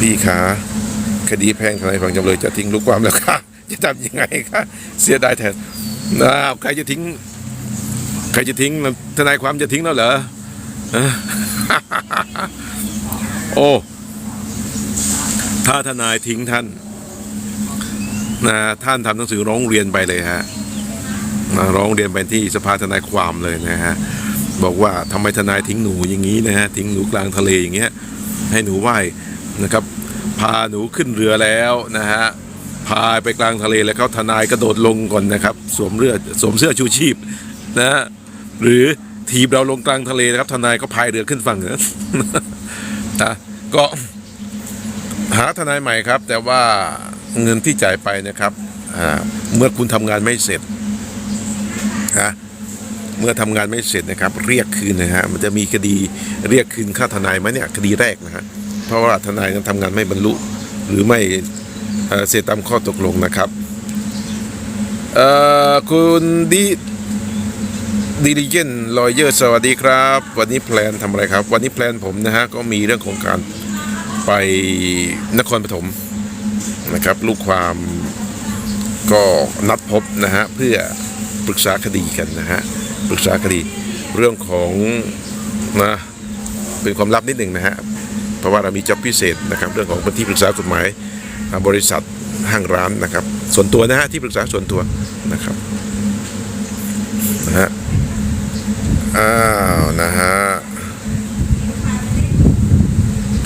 พี่ขาคดีแพ่งทนายฝั่งจำเลยจะทิ้งลูกความแล้วค่ะจะทำยังไงคะเสียดายแทนนะใครจะทิ้ง ใครจะทิ้งทนายความจะทิ้งแล้วเหรอโอ้ถ้าทนายทิ้งท่านนะท่านทำหนังสือร้องเรียนไปเลยฮะนะร้องเรียนไปที่สภาทนายความเลยนะฮะบอกว่าทำไมทนายทิ้งหนูอย่างนี้นะฮะทิ้งหนูกลางทะเลอย่างเงี้ยให้หนูว่าย นะครับ พาหนูขึ้นเรือแล้วนะฮะพาไปกลางทะเลแล้วเขาทนายกระโดดลงก่อนนะครับ สวมเรือสวมเสื้อชูชีพนะฮะหรือทีบเราลงกลางทะเลนะครับ ทนายก็พายเรือขึ้นฝั่งนะนะก็หาทนายใหม่ครับ แต่ว่าเงินที่จ่ายไปนะครับเมื่อคุณทำงานไม่เสร็จนะเมื่อทำงานไม่เสร็จนะครับ เรียกคืนนะฮะมันจะมีคดีเรียกคืนค่าทนายไหมเนี่ยคดีแรกนะฮะ เพราะว่าทนายนั้นทำงานไม่บรรลุ หรือไม่เสร็จตามข้อตกลงนะครับคุณดิดิลิเจนลอยเยอร์สวัสดีครับ วันนี้แพลนทำอะไรครับ วันนี้แพลนผมนะฮะก็มีเรื่องของการไปนครปฐมนะครับ ลูกความก็นัดพบนะฮะเพื่อปรึกษาคดีกันนะฮะปรึกษาคดีเรื่องของนะเป็นความลับนิดหนึ่งนะฮะ เพราะว่าเรามีจ็อบพิเศษนะครับเรื่องของเป็นที่ปรึกษากฎหมายบริษัทห้างร้านนะครับ ส่วนตัวนะฮะที่ปรึกษาส่วนตัวนะครับนะฮะอ้าวนะฮะ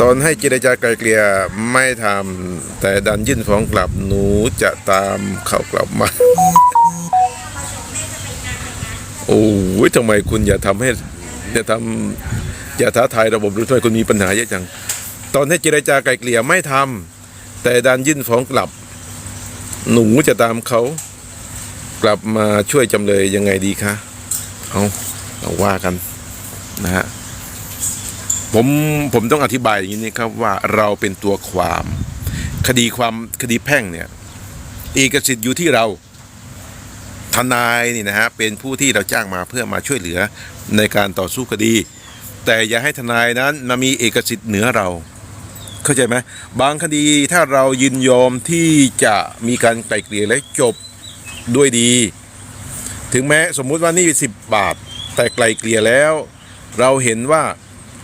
ตอนให้เจรจาไกลเกลี่ยไม่ทำแต่ดันยื่นฟ้องกลับหนูจะตามเขากลับมาโอ้ยทำไมคุณอย่าทำให้อย่าทำ อย่าท้าทายระบบหรือทำไมคุณมีปัญหาเยอะจัง ตอนให้เจรจาไกลเกลี่ยไม่ทำแต่ดันยื่นฟ้องกลับ หนูจะตามเขา กลับมาช่วยจำเลยยังไงดีคะเอาเอาว่ากันนะฮะผมผมต้องอธิบายอย่างนี้นะครับว่าเราเป็นตัวความ คดีความคดีแพ่งเนี่ยเอกสิทธิ์อยู่ที่เราทนายนี่นะฮะเป็นผู้ที่เราจ้างมาเพื่อมาช่วยเหลือในการต่อสู้คดี แต่อย่าให้ทนายนั้นมามีเอกสิทธิ์เหนือเรา เข้าใจไหมบางคดีถ้าเรายินยอมที่จะมีการไกล่เกลี่ยและจบด้วยดี ถึงแม้สมมุติว่านี่สิบบาท แต่ไกล่เกลี่ยแล้ว เราเห็นว่า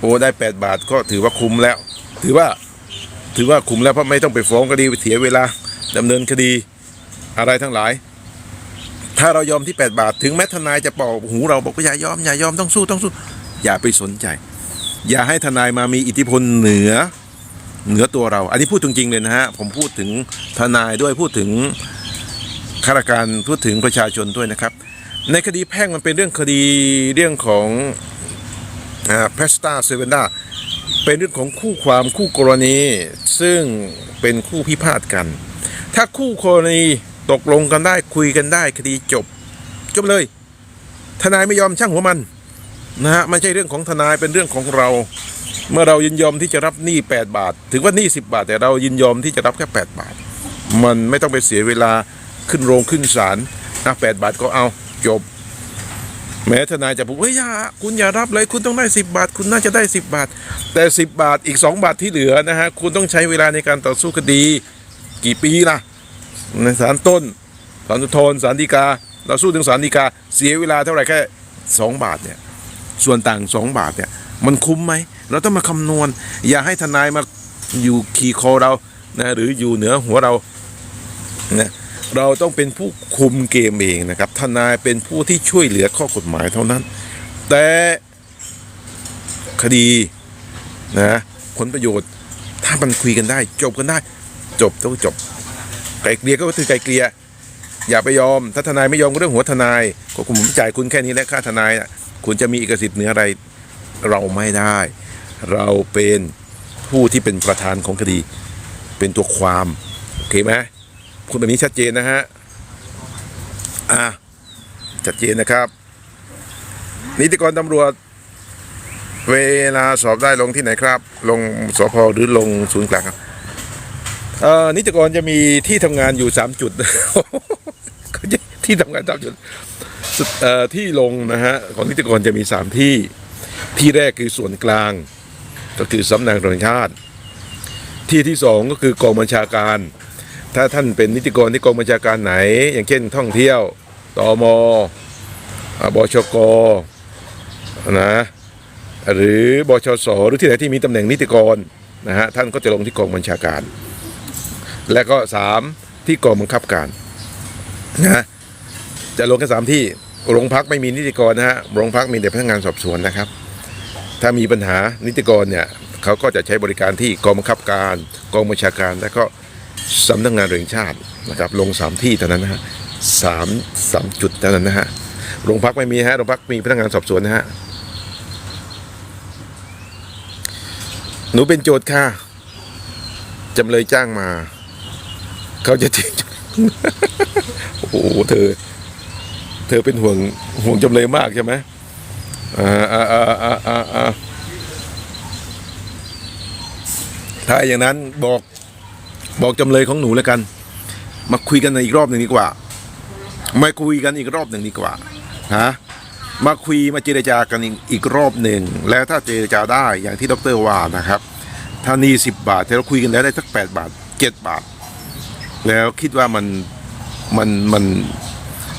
โอ้ได้ 8 บาทก็ถือว่าคุ้มแล้ว ถือว่าถือว่าคุ้มแล้วเพราะไม่ต้องไปฟ้องคดีเสียเวลาดำเนินคดีอะไรทั้งหลาย ถ้าเรายอมที่ 8 บาท ถึงแม้ทนายจะบอกหูเราบอกว่าอย่ายอมอย่ายอมต้องสู้ต้องสู้ อย่าไปสนใจ อย่าให้ทนายมามีอิทธิพลเหนือเหนือตัวเรา อันนี้พูดจริงๆเลยนะฮะ ผมพูดถึงทนายด้วยพูดถึงข้าราชการพูดถึงประชาชนด้วยนะครับ ในคดีแพ่งมันเป็นเรื่องคดีเรื่องของเพสตาเซเวนดาเป็นเรื่องของคู่ความคู่กรณี ซึ่งเป็นคู่พิพาทกัน ถ้าคู่กรณีตกลงกันได้คุยกันได้คดีจบ จบเลย ทนายไม่ยอมช่างหัวมัน นะฮะไม่ใช่เรื่องของทนายเป็นเรื่องของเรา เมื่อเรายินยอมที่จะรับหนี้8บาท ถึงว่าหนี้10 บาท แต่เรายินยอมที่จะรับแค่8บาท มันไม่ต้องไปเสียเวลาขึ้นโรงขึ้นศาลนะ8บาทก็เอาจบ แม้ทนายจะบอกเฮ้ยอย่าคุณอย่ารับเลยคุณต้องได้ 10 บาท คุณน่าจะได้ 10 บาท แต่ 10 บาทอีก 2 บาทที่เหลือนะฮะคุณต้องใช้เวลาในการต่อสู้คดี กี่ปีล่ะในศาลต้นศาลอุทธรณ์ศาลฎีกาเราสู้ถึงศาลฎีกาเสียเวลาเท่าไหร่แค่สองบาทเนี่ย ส่วนต่างสองบาทเนี่ยมันคุ้มไหม เราต้องมาคำนวณ อย่าให้ทนายมาอยู่ขี่คอเรานะหรืออยู่เหนือหัวเรานะเราต้องเป็นผู้คุมเกมเองนะครับ ทนายเป็นผู้ที่ช่วยเหลือข้อกฎหมายเท่านั้น แต่คดีนะผลประโยชน์ถ้ามันคุยกันได้ จบกันได้ จบต้องจบ ไกลเกลี่ยก็คือไกลเกลี่ยอย่าไปยอม ถ้าทนายไม่ยอมก็เรื่องหัวทนายก็ผมจ่ายคุณแค่นี้และค่าทนายนะ คุณจะมีเอกสิทธิ์เหนืออะไรเราไม่ได้ เราเป็นผู้ที่เป็นประธานของคดี เป็นตัวความ โอเคไหมคุณแบบนี้ชัดเจนนะฮะ อะ ชัดเจนนะครับ นิติกรตำรวจ เวลาสอบได้ลงที่ไหนครับ ลงสพหรือลงศูนย์กลางครับเอ่อนิติกรจะมีที่ทำงานอยู่สามจุดที่ทำงานสามจุด ที่ลงนะฮะของนิติกรจะมีสามที่ที่แรกคือส่วนกลาง ก็คือสำนักตำรวจชาติ ที่ที่สองก็คือกองบัญชาการ ถ้าท่านเป็นนิติกรที่กองบัญชาการไหน อย่างเช่นท่องเที่ยวตอมอบชกนะหรือบชสหรือที่ไหนที่มีตำแหน่งนิติกรนะฮะท่านก็จะลงที่กองบัญชาการ และก็สามที่กองบังคับการนะจะลงแค่สามที่ โรงพักไม่มีนิติกรนะฮะโรงพักมีแต่พนักงานสอบสวนนะครับ ถ้ามีปัญหานิติกรเนี่ยเขาก็จะใช้บริการที่กองบังคับการกองบัญชาการและก็สำนักงานตำรวจแห่งชาตินะครับลงสามที่เท่านั้นนะฮะสามสามจุดเท่านั้นนะฮะโรงพักไม่มีฮะโรงพักมีพนักงานสอบสวนนะฮะหนูเป็นโจทย์ค่ะจำเลยจ้างมา เขาจะทิ้งโอ้โหเธอ เธอเป็นห่วงห่วงจำเลยมากใช่ไหมอ่าอ่าอ่าอ่าอ่าถ้าอย่างนั้นบอกบอกจำเลยของหนูแล้วกัน มาคุยกันอีกรอบหนึ่งดีกว่ามาคุยกันอีกรอบหนึ่งดีกว่าฮะมาคุยมาเจรจากันอีกอีกรอบหนึ่งแล้วถ้าเจรจาได้อย่างที่ดรว่านะครับถ้านี่สิบบาทแต่เราคุยกันแล้วได้สักแปดบาทเจ็ดบาท แล้วคิดว่ามันมันมัน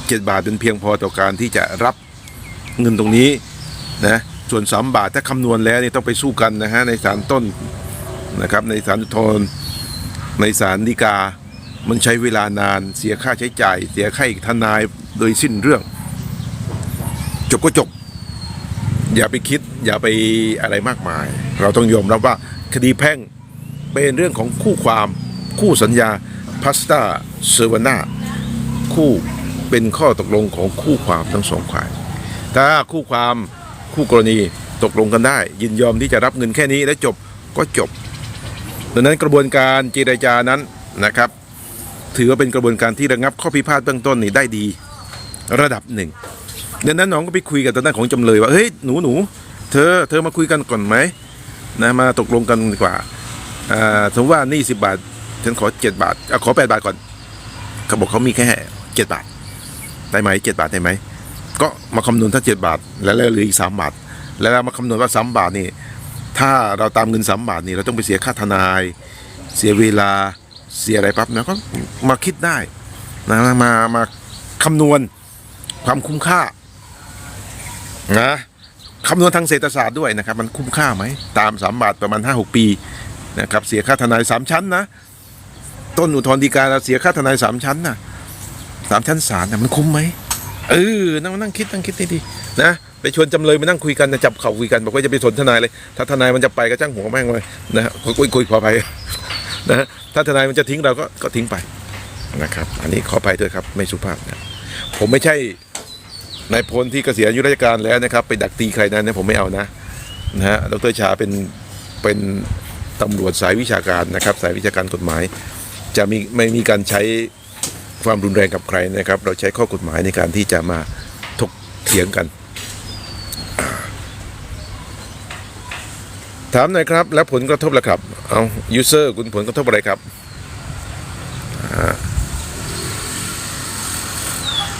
เจ็ดบาทเป็นเพียงพอต่อการที่จะรับเงินตรงนี้นะส่วนสามบาทถ้าคำนวณแล้วนี่ต้องไปสู้กันนะฮะในศาลต้นนะครับในศาลทธรณ์ในศาลฎีกา มันใช้เวลานานเสียค่าใช้จ่าย เสียค่าอีกทนายโดยสิ้นเรื่อง จบก็จบ อย่าไปคิดอย่าไปอะไรมากมาย เราต้องยอมรับว่าคดีแพ่งเป็นเรื่องของคู่ความคู่สัญญาพาสต้าเซอร์วานาคู่ เป็นข้อตกลงของคู่ความทั้งสองฝ่าย ถ้าคู่ความคู่กรณีตกลงกันได้ ยินยอมที่จะรับเงินแค่นี้และจบก็จบ ดังนั้นกระบวนการเจรจานั้นนะครับ ถือว่าเป็นกระบวนการที่ระงับข้อพิพาทเบื้องต้นนี่ได้ดีระดับหนึ่งดังนั้นน้องก็ไปคุยกับทางด้านของจำเลยว่าเฮ้ยหนูหนูเธอเธอมาคุยกันก่อนไหมนะมาตกลงกันดีกว่าอ่าสมมติว่านี่สิบบาทฉันขอเจ็ดบาทอขอแปดบาทก่อนเขาบอกเขามีแค่เจ็ดบาท ได้ไหมเจ็ดบาทได้ไหมก็มาคำนวณถ้าเจ็ดบาท แล้วเหลืออีกสามบาท แล้วเรามาคำนวณว่าสามบาทนี่ถ้าเราตามเงินสามบาทนี่เราต้องไปเสียค่าทนาย เสียเวลาเสียอะไรปั๊บนะก็มาคิดได้นะมามาคำนวณความคุ้มค่านะคำนวณทางเศรษฐศาสตร์ด้วยนะครับ มันคุ้มค่าไหมตามสามบาทประมาณห้าหกปีนะครับเสียค่าทนายสามชั้นนะ ต้นอุทธรณ์ฎีกาเราเสียค่าทนายสามชั้นนะ สามชั้นศาลนะมันคุ้มไหมเออนั่งนั่งคิดนั่งคิดดีๆนะไปชวนจำเลยมานั่งคุยกันนะจับเข่าคุยกันบอกว่าจะไปสนทนายเลย ถ้าทนายมันจะไปก็จ้างหัวแม่งเลยนะฮะคุยคุยขออภัยนะฮะถ้าทนายมันจะทิ้งเราก็ก็ทิ้งไปนะครับ อันนี้ขออภัยด้วยครับไม่สุภาพนะผมไม่ใช่นายพลที่เกษียณอายุราชการแล้วนะครับ ไปดักตีใครนั้นนะผมไม่เอานะนะฮะดรชาเป็นเป็นตำรวจสายวิชาการนะครับ สายวิชาการกฎหมาย จะมีไม่มีการใช้ ความรุนแรงกับใครนะครับ เราใช้ข้อกฎหมายในการที่จะมาถกเถียงกัน ถามหน่อยครับ แล้วผลกระทบล่ะครับเอายูเซอร์คุณผลกระทบอะไรครับอ่า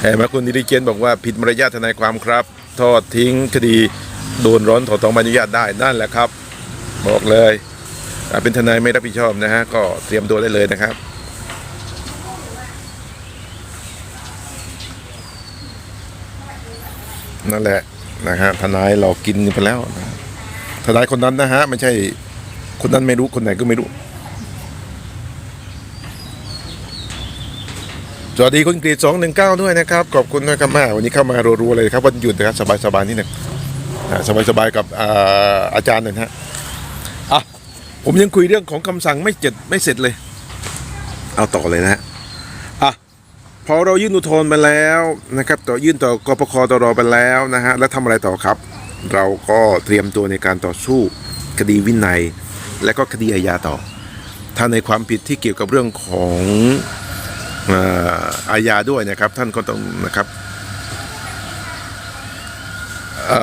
เห็นไหมคุณดิริเจนบอกว่าผิดมารยาททนายความครับ ทอดทิ้งคดีโดนร้อนถอดถอนใบอนุญาตได้นั่นแหละครับ บอกเลยเป็นทนายไม่รับผิดชอบนะฮะก็เตรียมตัวได้เลยนะครับ นั่นแหละนะฮะทนายเรากินไปแล้วนะทนายคนนั้นนะฮะไม่ใช่คนนั้นไม่รู้คนไหนก็ไม่รู้ สวัสดีคุณกรีดสองหนึ่งเก้าด้วยนะครับ ขอบคุณนะครับแม่วันนี้เข้ามารัวๆเลยครับวันหยุดนะครับสบายๆนี่หนึ่งสบายๆกับอาอาจารย์หน่อยฮะอะผมยังคุยเรื่องของคำสั่งไม่เจ็ดไม่เสร็จเลย เอาต่อเลยนะฮะ อเรายื่นอุทธรณ์ไปแล้วนะครับ ต่อยื่นต่อกปคตรไปแล้วนะฮะแล้วทำอะไรต่อครับ เราก็เตรียมตัวในการต่อสู้คดีวินัย และก็คดีอาญาต่อ ถ้าในความผิดที่เกี่ยวกับเรื่องของอาญาด้วยนะครับ ท่านก็ต้องนะครับเอ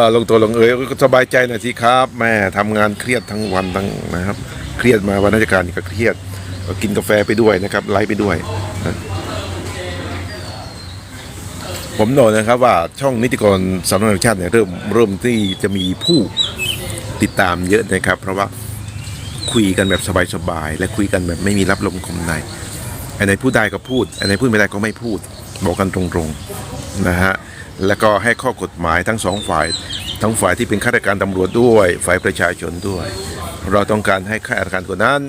อลงตัวลงเอยก็สบายใจหน่อยสิครับแม่ทำงานเครียดทั้งวันทั้งนะครับ เครียดมาวันราชการก็เครียดก็กินกาแฟไปด้วยนะครับไลฟ์ไปด้วย ผมโน้นะครับว่าช่องนิติกรสำนักงานชาติเนี่ยเริ่มเริ่มที่จะมีผู้ติดตามเยอะนะครับ เพราะว่าคุยกันแบบสบายๆและคุยกันแบบไม่มีรับลมคมในอันไหนพูดได้ก็พูดอันไหนพูดไม่ได้ก็ไม่พูด บอกกันตรงๆนะฮะแล้วก็ให้ข้อกฎหมายทั้งสองฝ่ายทั้งฝ่ายที่เป็นข้าราชการตำรวจด้วย ฝ่ายประชาชนด้วย เราต้องการให้ข้าราชการคนนั้น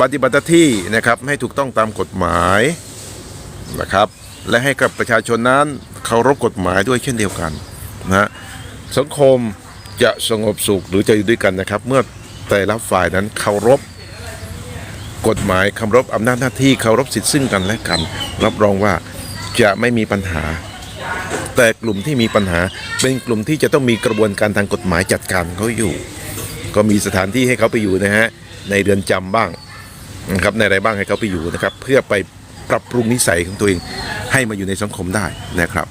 ปฏิบัติหน้าที่นะครับให้ถูกต้องตามกฎหมายนะครับ และให้กับประชาชนนั้นเคารพกฎหมายด้วยเช่นเดียวกันนะสังคมจะสงบสุขหรือจะอยู่ด้วยกันนะครับ เมื่อแต่ละฝ่ายนั้นเคารพกฎหมายเคารพอำนาจหน้าที่เคารพสิทธิซึ่งกันและกัน รับรองว่าจะไม่มีปัญหา แต่กลุ่มที่มีปัญหาเป็นกลุ่มที่จะต้องมีกระบวนการทางกฎหมายจัดการเขาอยู่ ก็มีสถานที่ให้เขาไปอยู่นะฮะในเรือนจำบ้างนะครับในอะไรบ้างให้เขาไปอยู่นะครับ เพื่อไป ปรับปรุงนิสัยของตัวเอง ให้มาอยู่ในสังคมได้นะครับ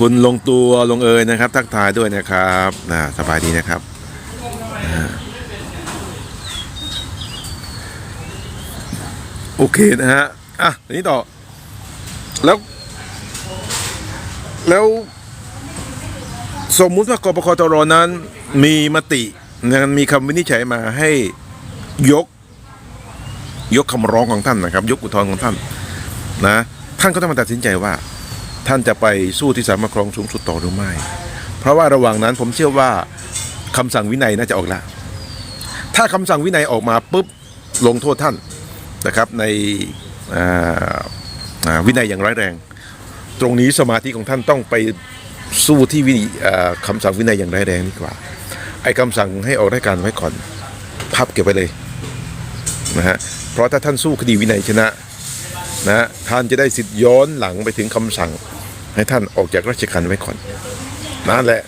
คุณลงตัวลงเอยนะครับ ทักทายด้วยนะครับนะสบายดีนะครับโอเคนะฮะอะทีนี้ต่อ แล้ว แล้วสมมุติว่ากปคตรนั้นมีมตินะมีคำวินิจฉัยมาให้ยก ยกคำร้องของท่านนะครับ ยกอุทธรณ์ของท่านนะท่านก็ต้องมาตัดสินใจว่า ท่านจะไปสู้ที่ศาลปกครองสูงสุดต่อหรือไม่ เพราะว่าระหว่างนั้นผมเชื่อว่าคำสั่งวินัยน่าจะออกแล้วถ้าคำสั่งวินัยออกมาปุ๊บลงโทษท่านนะครับในวินัยอย่างร้ายแรง ตรงนี้สมาธิของท่านต้องไปสู้ที่วิอ่าคำสั่งวินัยอย่างร้ายแรงดีกว่า ไอ้คำสั่งให้ออกรายการไว้ก่อน พับเก็บไปเลยนะฮะ เพราะถ้าท่านสู้คดีวินัยชนะนะท่านจะได้สิทธิ์ย้อนหลังไปถึงคำสั่ง ให้ท่านออกจากราชการไว้ก่อนนั่นแหละ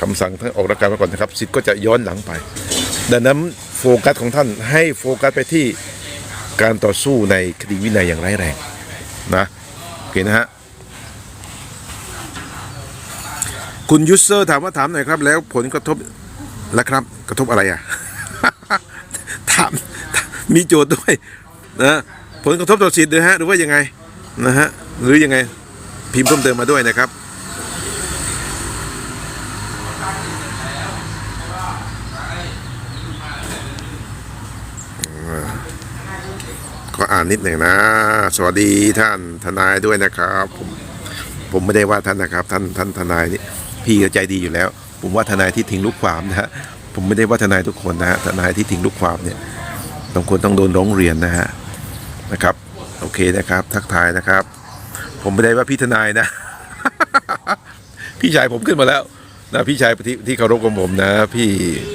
คำสั่งท่านออกราชการไว้ก่อนนะครับ สิทธิ์ก็จะย้อนหลังไป ดังนั้นโฟกัสของท่านให้โฟกัสไปที่การต่อสู้ในคดีวินัยอย่างร้ายแรงนะโอเคนะฮะคุณยูเซอร์ถามว่าถามหน่อยครับ แล้วผลกระทบแล้วครับ กระทบอะไรอะ ถาม มีโจทย์ด้วยนะผลกระทบต่อสิทธิ์นะฮะหรือว่ายังไงนะฮะหรือยังไงพิมพ์เพิ่มเติมมาด้วยนะครับก็อ่านนิดหนึ่งนะ สวัสดีท่านทนายด้วยนะครับ ผมผมไม่ได้ว่าท่านนะครับ ท่านท่านทนายนี่พี่ก็ใจดีอยู่แล้ว ผมว่าทนายที่ทิ้งลูกความนะฮะผมไม่ได้ว่าทนายทุกคนนะฮะทนายที่ทิ้งลูกความเนี่ย ต้องควรต้องโดนร้องเรียนนะฮะนะครับ โอเคนะครับ ทักทายนะครับ ผมไม่ได้ว่าพี่ทนายนะ พี่ชายผมขึ้นมาแล้วนะพี่ชายที่ที่เคารพของผมนะ พี่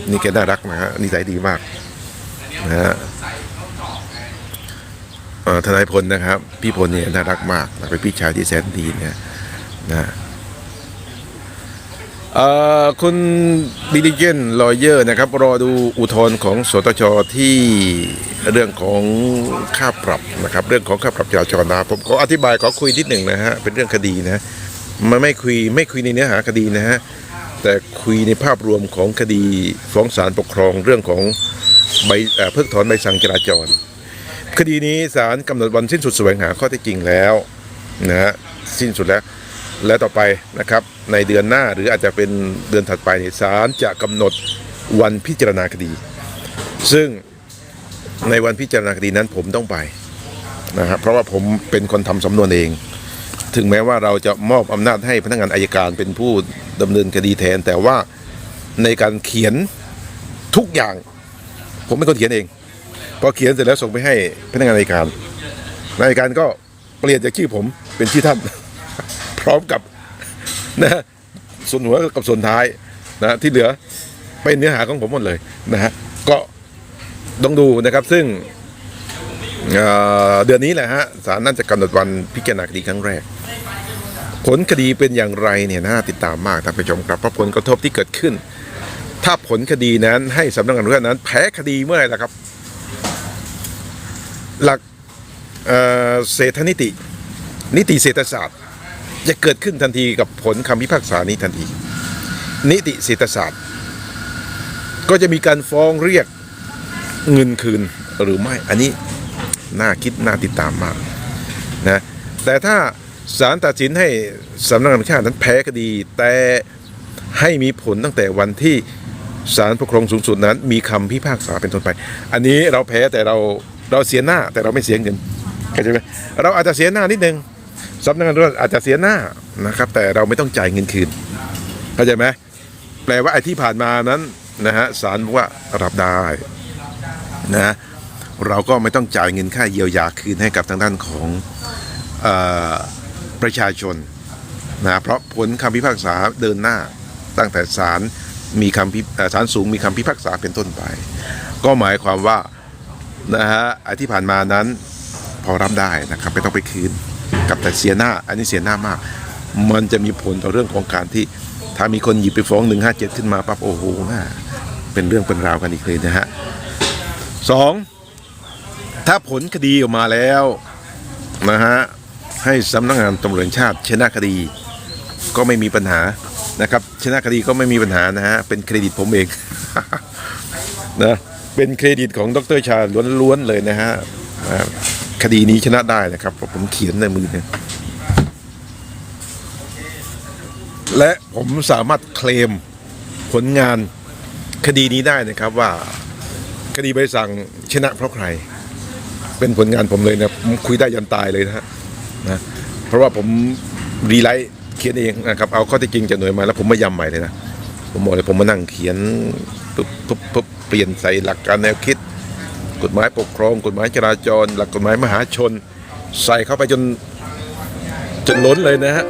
นี่แกน่ารักนะฮะนิสัยดีมากนะฮะทนายพลนะครับ พี่พลเนี่ยน่ารักมากเป็นพี่ชายที่แสนดีเนี่ยนะ คุณดิลิเจนลอยเยอร์นะครับ รอดูอุทธรณ์ของสตชที่เรื่องของค่าปรับนะครับ เรื่องของค่าปรับจราจรนะผมขออธิบายขอคุยนิดหนึ่งนะฮะเป็นเรื่องคดีนะมันไม่คุยไม่คุยในเนื้อหาคดีนะฮะแต่คุยในภาพรวมของคดีฟ้องศาลปกครองเรื่องของใบเพิกถอนใบสั่งจราจร คดีนี้ศาลกำหนดวันสิ้นสุดแสวงหาข้อเท็จจริงแล้วนะฮะสิ้นสุดแล้ว และต่อไปนะครับในเดือนหน้าหรืออาจจะเป็นเดือนถัดไปเนี่ยศาลจะกำหนดวันพิจารณาคดี ซึ่งในวันพิจารณาคดีนั้นผมต้องไปนะครับเพราะว่าผมเป็นคนทำสำนวนเอง ถึงแม้ว่าเราจะมอบอำนาจให้พนักงานอายการเป็นผู้ดำเนินคดีแทน แต่ว่าในการเขียนทุกอย่าง ผมเป็นคนเขียนเองพอเขียนเสร็จแล้วส่งไปให้พนักงานอัยการนายการก็เปลี่ยนจากชื่อผมเป็นชื่อท่าน พร้อมกับนะส่วนหัวกับส่วนท้ายนะที่เหลือเป็นเนื้อหาของผมหมดเลยนะฮะก็ต้องดูนะครับซึ่งเเดือนนี้แหละฮะศาลน่าจะกำหนดวันพิจารณาคดีครั้งแรก ผลคดีเป็นอย่างไรเนี่ยน่าติดตามมากท่านผู้ชมครับเพราะผลกระทบที่เกิดขึ้น ถ้าผลคดีนั้นให้สำนักงานเรื่องนั้น แพ้คดีเมื่อไหร่ล่ะครับ หลักเเศรษฐนิติ นิติเศรษฐศาสตร์ จะเกิดขึ้นทันทีกับผลคำพิพากษานี้ทันที นิติเศรษฐศาสตร์ ก็จะมีการฟ้องเรียกเงินคืนหรือไม่อันนี้น่าคิดน่าติดตามมากนะแต่ถ้าศาลตัดสินให้สำนักงานตำรวจแห่งชาตินั้นแพ้คดี แต่ให้มีผลตั้งแต่วันที่ศาลปกครองสูงสุดนั้น มีคำพิพากษาเป็นต้นไป อันนี้เราแพ้แต่เราเราเสียหน้าแต่เราไม่เสียเงินเข้าใจไหมเราอาจจะเสียหน้านิดนึง สำนักงานตำรวจอาจจะเสียหน้านะครับ แต่เราไม่ต้องจ่ายเงินคืนเข้าใจไหมแปลว่าไอ้ที่ผ่านมานั้นนะฮะศาลบอกว่ารับได้นะเราก็ไม่ต้องจ่ายเงินค่าเยียวยาคืนให้กับทางด้านของอประชาชนนะเพราะผลคำพิพากษาเดินหน้า ตั้งแต่ศาลมีคำพิศาลสูงมีคำพิพากษาเป็นต้นไป ก็หมายความว่านะฮะไอ้ที่ผ่านมานั้นพอรับได้นะครับไม่ต้องไปคืน กับแต่เสียหน้า อันนี้เสียหน้ามาก มันจะมีผลต่อเรื่องของการที่ถ้ามีคนหยิบไปฟ้อง157ขึ้นมาปั๊บโอ้โหน่าเป็นเรื่องเป็นราวกันอีกเลยนะฮะสองถ้าผลคดีออกมาแล้วนะฮะให้สำนักงานตำรวจชาติ ชนะคดีก็ไม่มีปัญหานะครับ ชนะคดีก็ไม่มีปัญหานะฮะเป็นเครดิตผมเองนะเป็นเครดิตของดรชาล้วนๆเลยนะฮะ คดีนี้ชนะได้นะครับผมเขียนในมือเนี่ยและผมสามารถเคลมผลงานคดีนี้ได้นะครับว่าคดีใบสั่งชนะเพราะใคร เป็นผลงานผมเลยนะผมคุยได้ยันตายเลยนะฮะนะเพราะว่าผมรีไลท์เขียนเองนะครับเอาข้อเท็จจริงจากหน่วยมาแล้วผมมายำใหม่เลยนะผมบอกเลยผมมานั่งเขียนปุ๊บปุ๊บปุ๊บเปลี่ยนใส่หลักการแนวคิด ฎหมายปกครอง กฎหมายจราจร หลักกฎหมายมหาชน ใส่เข้าไปจนจนล้นเลยนะฮะ